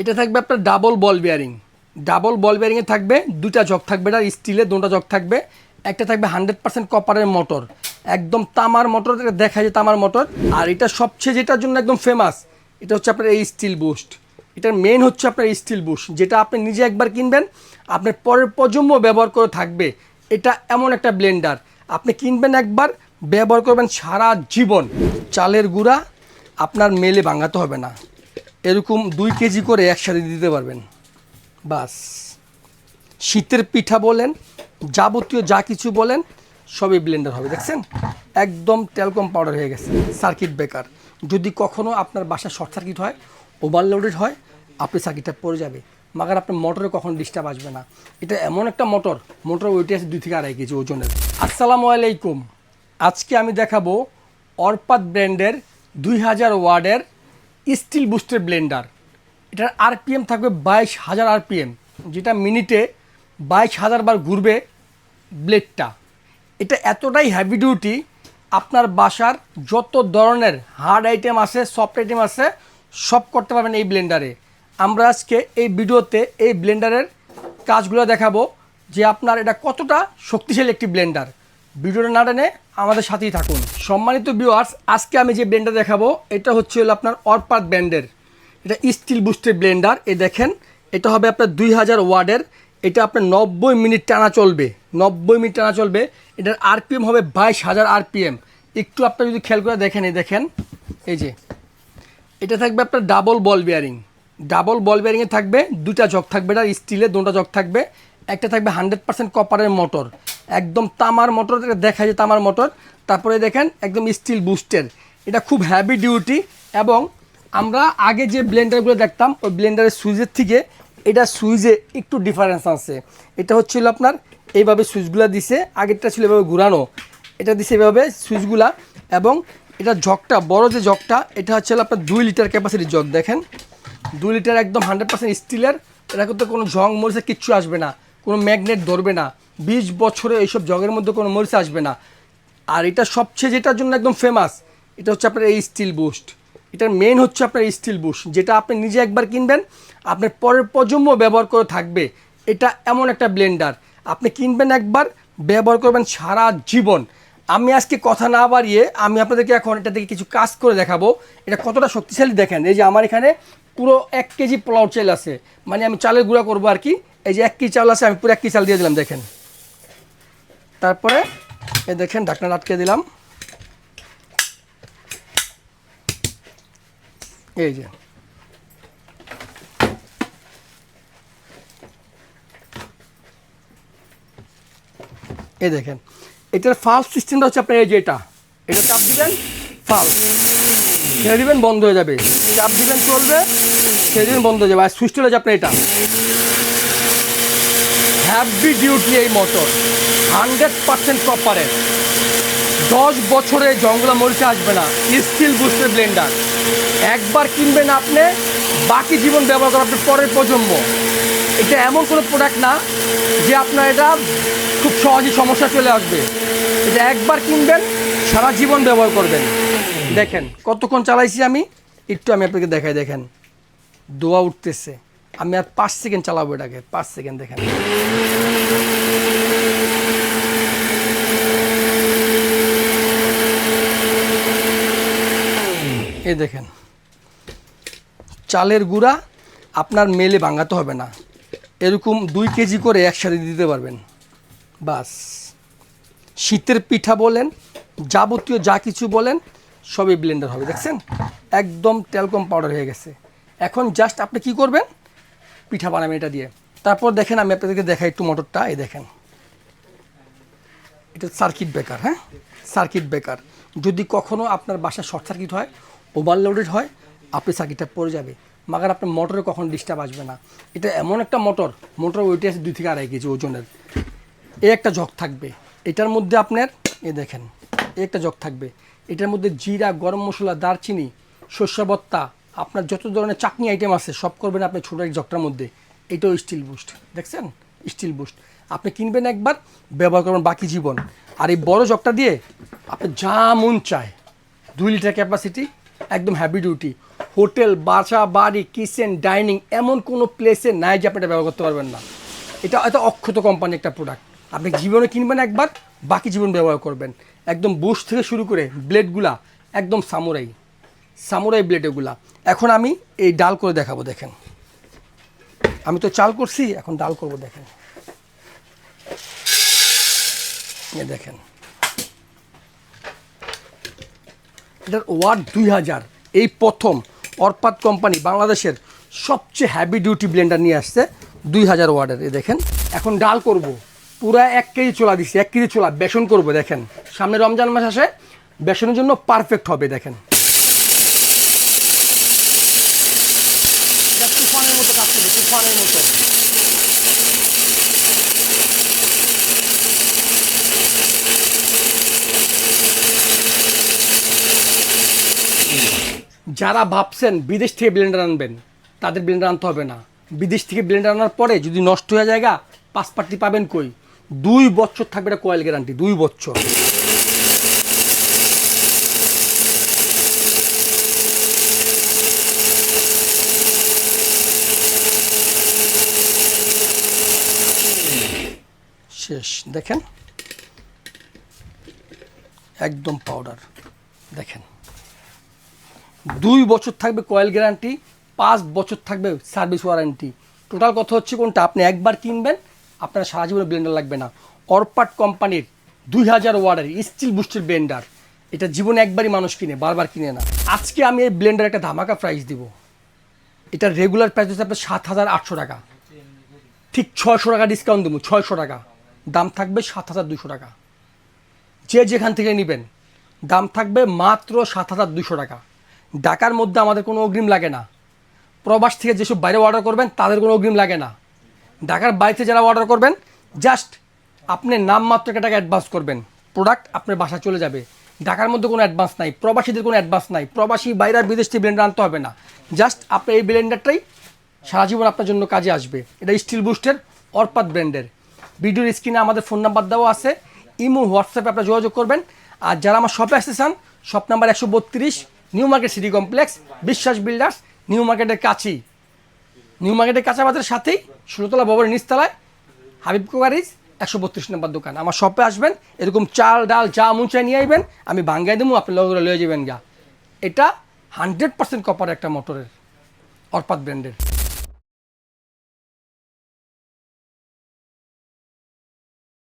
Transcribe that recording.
এটা থাকবে আপনার double ball bearing double ball বিয়ারিংয়ে থাকবে দুটা জগ থাকবে, এটা স্টিলের দুটা জগ থাকবে। একটা থাকবে হান্ড্রেড পার্সেন্ট কপারের মোটর একদম তামার মোটর দেখা যায় তামার মোটর আর এটা সবচেয়ে যেটার জন্য একদম ফেমাস এটা হচ্ছে আপনার এই স্টিল বুস্ট এটার মেন হচ্ছে আপনার স্টিল বুস্ট যেটা আপনি নিজে একবার কিনবেন, আপনার পরের প্রজন্ম ব্যবহার করে থাকবে। এটা এমন একটা ব্লেন্ডার আপনি কিনবেন একবার, ব্যবহার করবেন সারা জীবন। চালের গুঁড়া আপনার মেলে ভাঙাতে হবে না। এরকম দুই কেজি করে একসাথে দিতে পারবেন। বাস। শীতের পিঠা বলেন, যাবতীয় যা কিছু বলেন, সবই ব্লেন্ডার হবে, দেখছেন? একদম টেলকম পাউডার হয়ে গেছে সার্কিট ব্রেকার যদি কখনো আপনার বাসা শর্ট সার্কিট হয় ওভারলোডেড হয়, আপনি সার্কিটটা পড়ে যাবে। মাগার আপনার মোটরে কখনো ডিস্টার্ব আসবে না। এটা এমন একটা মোটর মোটর ওইটা আছে দুই থেকে আড়াই কেজি ওজনের। আসসালামু আলাইকুম। আজকে আমি দেখাবো অর্পাত ব্র্যান্ডের দুই হাজার ওয়ার্ডের স্টিল বুস্টের ব্লেন্ডার। এটার আরপিএম থাকবে বাইশ হাজার আরপিএম। যেটা মিনিটে বাইশ হাজার বার ঘুরবে ব্লেডটা। এটা এতটাই হ্যাভি ডিউটি আপনার বাসার যত ধরনের হার্ড আইটেম আছে সফট আইটেম আছে, সব করতে পারবেন এই ব্লেন্ডারে। আমরা আজকে এই ভিডিওতে এই ব্লেন্ডারের কাজগুলো দেখাবো যে আপনার এটা কতটা শক্তিশালী একটি ব্লেন্ডার। ভিডিওটা না টেনে আমাদের সাথেই থাকুন। সম্মানিত ভিউয়ার্স আজকে আমি যে ব্লেন্ডার দেখাবো, এটা হচ্ছে হলো আপনার অরপাত ব্র্যান্ডের এটা স্টিল বুস্টের ব্লেন্ডার এ দেখেন, এটা হবে আপনার দুই হাজার ওয়ার্ডের এটা আপনার নব্বই মিনিট টানা চলবে, নব্বই মিনিট টানা চলবে, এটার আরপিএম হবে বাইশ হাজার আরপিএম একটু আপনার যদি খেয়াল করে দেখেন, এই দেখেন, এই যে, এটা থাকবে আপনার double ball bearing double ball বিয়ারিংয়ে থাকবে দুটা জগ থাকবে, এটা স্টিলের দুটা জগ থাকবে, একটা থাকবে হান্ড্রেড পার্সেন্ট কপারের মোটর একদম তামার মোটর দেখা যায় তামার মোটর, তারপরে দেখেন একদম স্টিল বুস্টের এটা খুব হ্যাভি ডিউটি এবং আমরা আগে যে ব্লেন্ডারগুলো দেখতাম, ওই ব্লেন্ডারের সুইচের থেকে এটা সুইচে একটু ডিফারেন্স আছে। এটা হচ্ছিল আপনার, এইভাবে সুইচগুলো দিছে, আগেরটা ছিল এভাবে ঘুরানো। এটা দিছে এভাবে সুইচগুলা এবং এটা জগটা, বড় যে জগটা, এটা হচ্ছে আপনার দুই লিটার ক্যাপাসিটির জগ, দেখেন। দুই লিটার একদম হান্ড্রেড পার্সেন্ট স্টিলের এটা করতে কোনো জং মরিচে কিচ্ছু আসবে না, কোনো ম্যাগনেট ধরবে না। বিশ বছরে এইসব জগের মধ্যে কোনো মরিচ আসবে না। আর এটা সবচেয়ে যেটার জন্য একদম ফেমাস এটা হচ্ছে আপনার এই স্টিল বুস্ট এটার মেন হচ্ছে আপনার স্টিল বুস্ট যেটা আপনি নিজে একবার কিনবেন, আপনার পরের প্রজন্ম ব্যবহার করে থাকবে। এটা এমন একটা ব্লেন্ডার আপনি কিনবেন একবার, ব্যবহার করবেন সারা জীবন। আমি আজকে কথা না বাড়িয়ে আমি আপনাদেরকে এখন এটা থেকে কিছু কাজ করে দেখাবো। এটা কতটা শক্তিশালী দেখেন, এই যে আমার এখানে পুরো এক কেজি পোলাও চাল আছে। মানে আমি চালের গুঁড়া করব আর কি, এই যে এক কেজি চাল আছে, আমি পুরো এক কেজি চাল দিয়ে দিলাম, দেখেন। তারপরে এই দেখেন ঢাকনা আটকে দিলাম। এই যে। এই দেখেন, এটার ফাল্স সিস্টেমটা হচ্ছে আপনার এই যে এটা। এটা চাপ দিবেন ফাল্স ছেড়ে দিবেন, বন্ধ হয়ে যাবে। চাপ দিবেন চলবে ছেড়ে দিবেন, বন্ধ হয়ে যাবে। আর সুইচটা হচ্ছে আপনার এটা। হ্যাভি ডিউটি এই মোটর হান্ড্রেড পার্সেন্ট কপারের দশ বছরে জঙ্গলা মরিচে আসবে না স্টিল বুস্টের ব্লেন্ডার একবার কিনবেন আপনি, বাকি জীবন ব্যবহার করেন আপনার পরের প্রজন্ম। এটা এমন কোনো প্রোডাক্ট না যে আপনার এটা খুব সহজেই সমস্যা চলে আসবে। এটা একবার কিনবেন, সারা জীবন ব্যবহার করবেন। দেখেন, কতক্ষণ চালাইছি আমি? একটু আমি আপনাকে দেখাই, দেখেন। দোয়া উঠতেছে। আমি আর পাঁচ সেকেন্ড চালাবো এটাকে। পাঁচ সেকেন্ড দেখেন। এই দেখেন। চালের গুঁড়া আপনার মেলে ভাঙাতে হবে না। এরকম দুই কেজি করে একসাথে দিতে পারবেন। বাস। শীতের পিঠা বলেন, যাবতীয় যা কিছু বলেন, সবই ব্লেন্ডার হবে, দেখছেন? একদম টেলকম পাউডার হয়ে গেছে। এখন জাস্ট আপনি কি করবেন? পিঠা বানাবেন এটা দিয়ে। তারপর দেখেন, আমি আপনাদেরকে দেখাই একটু মোটরটা, এই দেখেন। এটা সার্কিট ব্রেকার হ্যাঁ? Circuit breaker. যদি কখনো আপনার বাসা শর্ট সার্কিট হয়, ওভারলোডেড হয়, আপনি সার্কিটটা পড়ে যাবে। মাগার আপনার মোটরে কখনো ডিস্টার্ব আসবে না। এটা এমন একটা মোটর মোটর ওইটা আছে দুই থেকে আড়াই কেজি ওজনের। এ একটা জগ থাকবে। এটার মধ্যে আপনার, এ দেখেন, এ একটা জগ থাকবে। এটার মধ্যে জিরা, গরম মশলা, দারচিনি শস্যবত্তা আপনার যত ধরনের চাটনি আইটেম আছে, সব করবেন আপনি ছোটো এক জগটার মধ্যে। এটাও স্টিল বুস্ট দেখছেন? স্টিল বুস্ট আপনি কিনবেন একবার, ব্যবহার করবেন বাকি জীবন। আর এই বড় জগটা দিয়ে আপনি যা মন চায়, দুই লিটার ক্যাপাসিটি একদম হ্যাভি ডিউটি হোটেল, বাসা, বাড়ি কিচেন ডাইনিং এমন কোনো প্লেসে নাই যে আপনি এটা ব্যবহার করতে পারবেন না। এটা এত অক্ষত কোম্পানি একটা প্রোডাক্ট আপনি জীবনে কিনবেন একবার, বাকি জীবন ব্যবহার করবেন। একদম বুশ থেকে শুরু করে ব্লেডগুলা একদম সামুরাই সামুরাই ব্লেড এগুলা। এখন আমি এই ডাল করে দেখাবো, দেখেন। আমি তো চাল করছি, এখন ডাল করব, দেখেন। এ দেখেন। এটার ওয়ার্ড দুই হাজার। এই প্রথম অর্পাত কোম্পানি বাংলাদেশের সবচেয়ে হ্যাভি ডিউটি ব্লেন্ডার নিয়ে আসছে, দুই হাজার ওয়ার্ডের। এ দেখেন, এখন ডাল করব। পুরা এক কেজি চোলা দিচ্ছি এক কেজি চোলা। বেসন করব, দেখেন। সামনে রমজান মাস আসে, বেসনের জন্য পারফেক্ট হবে, দেখেন এটা তুফানের মতো কাজ যারা ভাবছেন বিদেশ থেকে ব্লেন্ডার আনবেন, তাদের ব্লেন্ডার আনতে হবে না। বিদেশ থেকে ব্লেন্ডার আনার পরে যদি নষ্ট হয়ে যায় পাঁচ পার্টি পাবেন কই? দুই বছর থাকবে এটা কয়েল গ্যারান্টি দুই বছর। শেষ। দেখেন। একদম পাউডার দেখেন। দুই বছর থাকবে কয়েল গ্যারান্টি পাঁচ বছর থাকবে সার্ভিস ওয়ারেন্টি টোটাল কথা হচ্ছে কোনটা? আপনি একবার কিনবেন, আপনার সারা জীবনে ব্লেন্ডার লাগবে না। অরপাট কোম্পানির দুই হাজার ওয়ার্ডের স্টিল বুস্টের ব্লেন্ডার এটা জীবনে একবারই মানুষ কিনে, বারবার কিনে না। আজকে আমি এই ব্লেন্ডার একটা ধামাকা প্রাইস দিব। এটা রেগুলার প্রাইস হচ্ছে আপনার সাত হাজার আটশো টাকা। ঠিক ছয়শো টাকা ডিসকাউন্ট দেবো, ছয়শো টাকা। দাম থাকবে সাত হাজার দুশো টাকা। যে যেখান থেকে নেবেন, দাম থাকবে মাত্র সাত হাজার দুশো টাকা। ঢাকার মধ্যে আমাদের কোনো অগ্রিম লাগে না। প্রবাস থেকে যেসব বাইরে অর্ডার করবেন, তাদের কোনো অগ্রিম লাগে না। ঢাকার বাইরে যারা অর্ডার করবেন, জাস্ট আপনি নামমাত্র একটা টাকা অ্যাডভান্স করবেন। প্রোডাক্ট আপনার বাসা চলে যাবে। ঢাকার মধ্যে কোনো অ্যাডভান্স নাই, প্রবাসীদের কোনো অ্যাডভান্স নাই। প্রবাসী বাইরে বিদেশ থেকে ব্লেন্ডার আনতে হবে না। জাস্ট আপনার এই ব্লেন্ডারটাই সারা জীবন আপনার জন্য কাজে আসবে। এটা স্টিল বুস্টের অর্পাত ব্র্যান্ডের ভিডিওর স্ক্রিনে আমাদের ফোন নাম্বার দেওয়া আছে। ইমো, হোয়াটসঅ্যাপে আপনারা যোগাযোগ করবেন। আর যারা আমার শপে আসতে চান, শপ নাম্বার একশো বত্রিশ, new market city complex, Biswas builders, new মার্কেটের কাছেই। নিউ মার্কেটের কাঁচা বাজারের সাথেই ষোলোতলা ভবনের নিচতলায় হাবিব কুকারিজ, একশো বত্রিশ নম্বর দোকান। আমার শপে আসবেন, এরকম চাল, ডাল, যা মুচায় নিয়ে আসবেন আমি ভাঙ্গাই দেবো, আপনি লগরে লয়ে যাবেন গা। এটা হান্ড্রেড পার্সেন্ট কপার একটা মোটরের অর্পাত ব্র্যান্ডের